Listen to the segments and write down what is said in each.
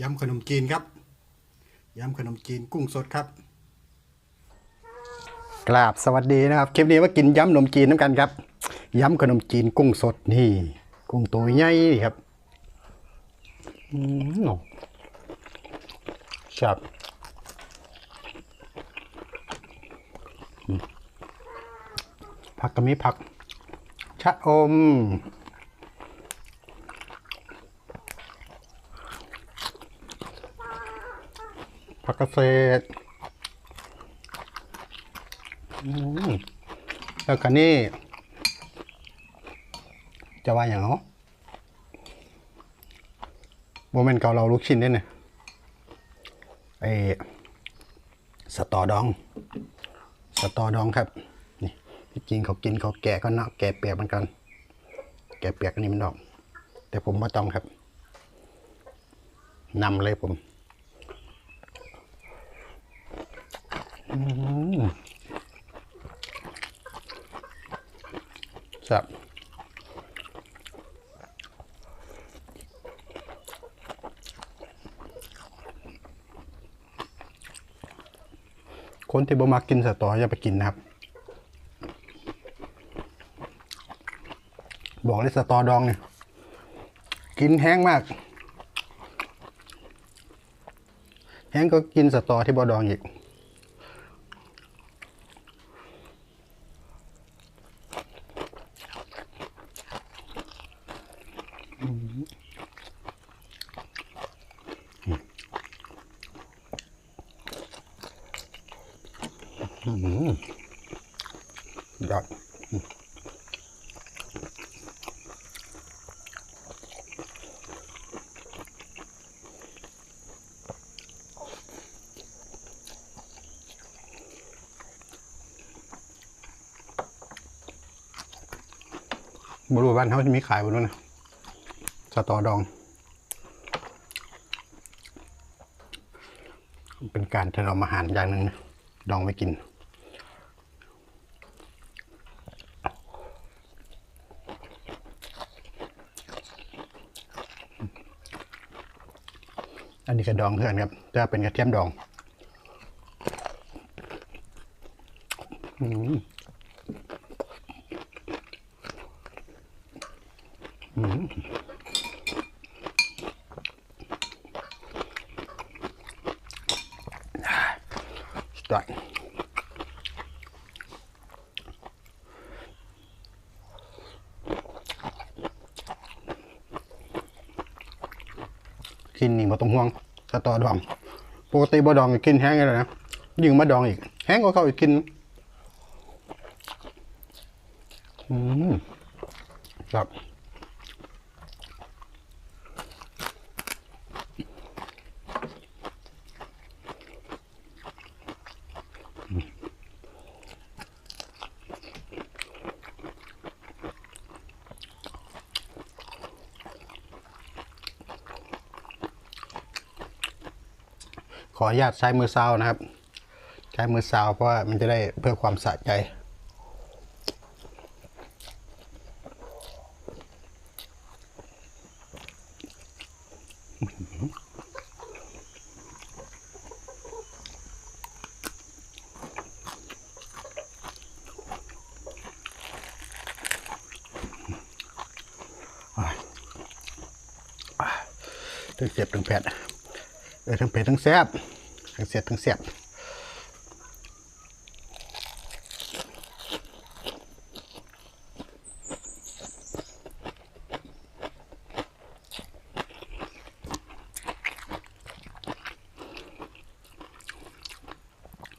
ยำขนมจีนครับยำขนมจีนกุ้งสดครับกราบสวัสดีนะครับคลิปนี้ว่ากินยำขนมจีนน้ำกันครับยำขนมจีนกุ้งสดนี่ กุ้งตัวใหญ่ดีครับอืมครับผักก็มีผักชะอม ผักกษตรอืมแล้วก็นี่ จะว่าอย่างเนาะโมเมนต์เกาเราลูกชิ้นด้เนี่ยไอสตอดอง สตอดองครับนี่ที่จริงเขากินเขาแกะก็เนาะแกะเปียกเหมือนกัน แกะเปียกอันนี้มันดอก แต่ผมไม่ต้องครับนำเลยผม ครับคนที่บ่มากินสตออย่าไปกินนะครับ บอกเลยสตอดองเนี่ย กินแห้งมาก แห้งก็กินสตอที่บ่ดองอีก ยอด บรูบ้านเขาจะมีขายบนนู้นนะสตอดอง เป็นการถนอมอาหารอย่างหนึ่งนะ ดองไว้กิน อันนี้กระดองเพื่อนครับจะเป็นกระเทียมดอง อืมอืมสุดยอด กินนี่มาตรงห่วงสตอดอง ปกติบดองก็กินแห้งเลยนะยิ่งมาดองอีก แห้งก็เข้าอีกกิน อืมครับ ขออนุญาตใช้มือซาวนะครับ ใช้มือซาวเพราะว่ามันจะได้เพื่อความสะใจทั้งเสียบทั้งแผด เออทั้งเผ็ดทั้งแซ่บทั้งเสียบทั้งแซ่บ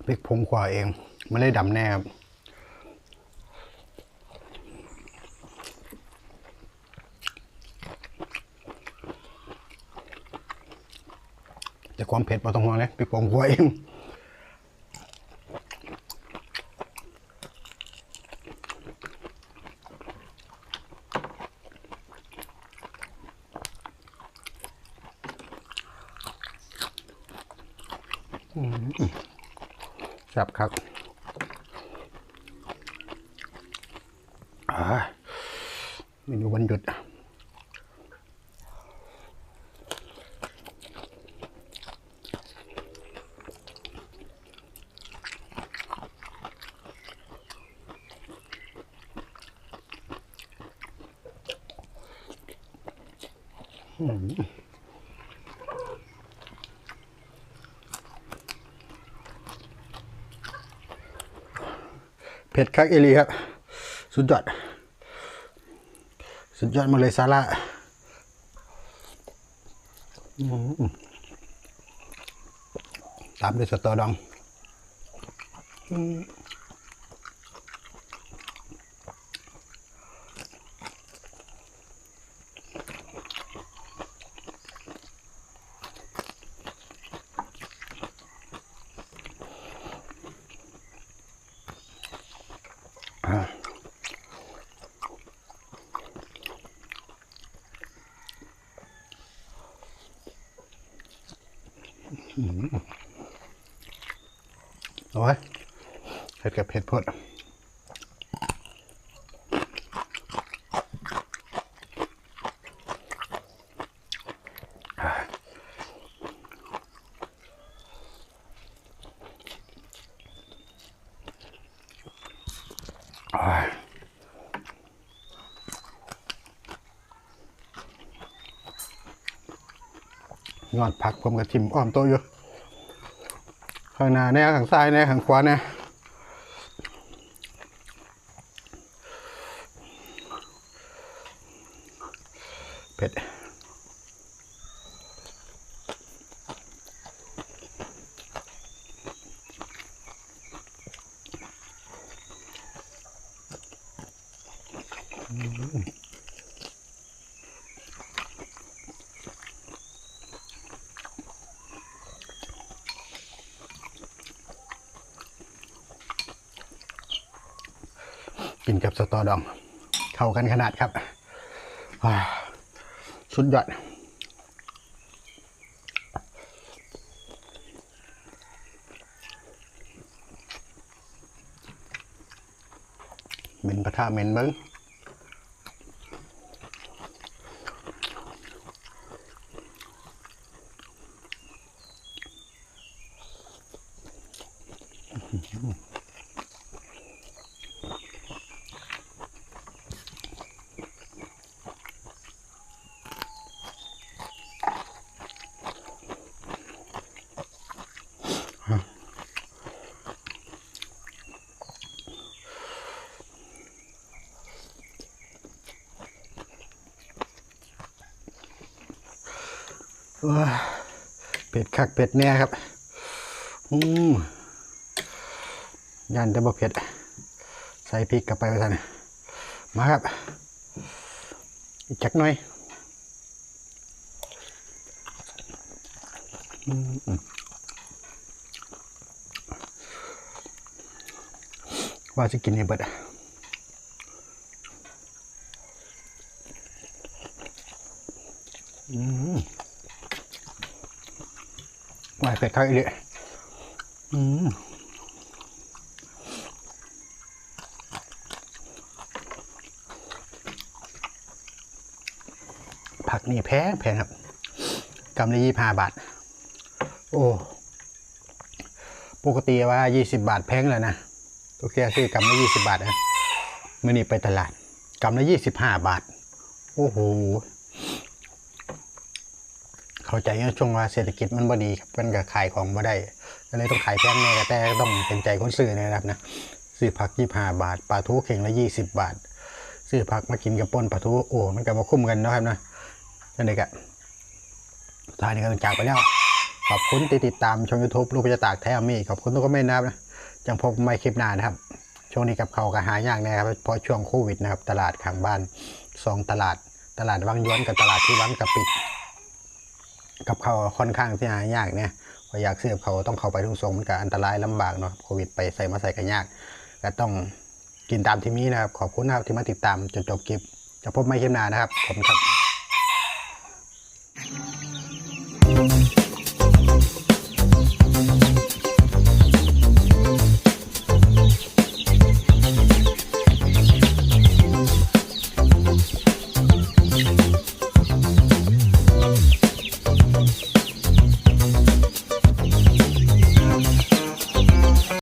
พริกผงขวาเองไม่ได้ดำแน่ครับ ความเผ็ดมาต้องห่วงเลยพริกผงขวเองแซ่บครับอ่าเมนูวันหยุด เผ็ดคักเอลีครับ สุดยอด สุดยอดมาเลยซาร่าตามด้วยสตอดองอ โอ้ยเผ็ดกับเผ็ดพด ยอดผักผมกับทิมอ้อมโตะอยู่ข้างหน้าแน่ข้างซ้ายแน่ข้างขวาแน่เผ็ด กินกับสตอดอง เข้ากันขนาดครับว้าวสุดยอดเม็นปะทะเม็นเบิ้งว้า เผ็ดคักเผ็ดแน่ครับอืมยันแต่บ่เผ็ด ใส่พริกกลับไปไปทันมาครับ อีกจักหน่อยอืมว่าจะกินให้เบิดอะ วาเผ็ดคักอีกเลยอืมผักนี่แพงแพงครับกำละยี่ห้าบาท โอ้ ปกติว่ายี่สิบาทแพงแล้วนะตัวแค่ซื้อกำละยี่สิบาทนะเมื่อนี้ไปตลาดกำละยี่สิบห้าบาท โอ้โห เข้าใจว่าช่วงว่าเศรษฐกิจมันบ่ดีครับมันก็ขายของบ่ได้ก็เลยต้องขายแพงแน่แต่ต้องเป็นใจคนซื้อนะครับนะซื้อผักยี่ห้าบาทปลาทูเข่งละยี่สิบบาทซื้อผักมากินกับป่นปลาทูโอ้มันก็มาคุ้มกันนะครับนะนั่นเองอะท้ายนี้ก็ต้องจากไปแล้วขอบคุณที่ติดตามช่องยูทูบลูกพจะตากแท้อามี่ขอบคุณทุกคอมเมนต์นะครับนะจังพบไม่คลิปหน้านะครับ ช่วงนี้กับเขาก็หายากนะครับเพราะช่วงโควิดนะครับ ตลาดข้างบ้านสองตลาด ตลาดวังย้วนกับตลาดที่วังกะปิด กับเขาค่อนข้างที่หายากเนี่ยพออยากซื้อบเขาต้องเข้าไปทุ่งทรงมันก็อันตรายลำบากเนาะโควิดไปใส่มาใส่กันยาก ก็ต้องกินตามที่มีนะครับ ขอบคุณนะครับที่มาติดตามจนจบคลิป จะพบไม่เข้มหนานะครับขอบคุณครับ